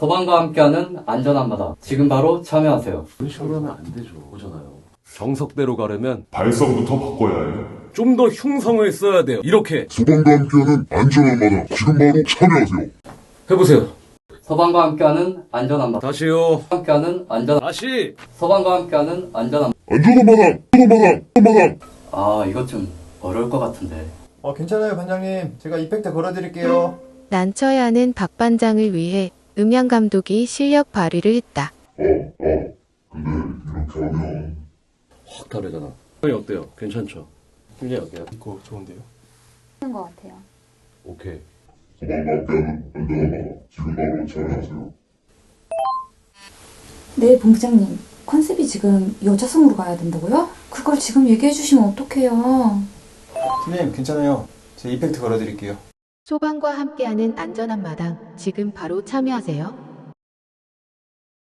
소방과 함께하는 안전한 마당. 지금 바로 참여하세요. 식으로 하면 안 되죠. 오잖아요. 정석대로 가려면 발성부터 바꿔야 해요. 좀 더 흉성을 써야 돼요. 이렇게 소방과 함께하는 안전한 마당 지금 바로 참여하세요. 해보세요. 소방과 함께하는 안전한 마당. 다시요. 함께하는 안전한 다시. 소방과 함께하는 안전한 안전한 마당, 안전한 마당, 안전한 마당. 아 이것 좀 어려울 것 같은데. 어, 괜찮아요, 반장님. 제가 이펙트 걸어드릴게요. 난처해 하는 박 반장을 위해 음향 감독이 실력 발휘를 했다. 어, 어. 근데 이렇게 하면 확 다르잖아. 형이 어때요? 괜찮죠? 힘내 어때요? 이거 좋은데요? 하는 것 같아요. 오케이. 함께하는 안전한 마당 지금 바로 참여하세요. 네, 본부장님. 컨셉이 지금 여자성으로 가야 된다고요? 그걸 지금 얘기해 주시면 어떡해요. 팀님, 괜찮아요. 제가 이펙트 걸어드릴게요. 소방과 함께하는 안전한 마당 지금 바로 참여하세요.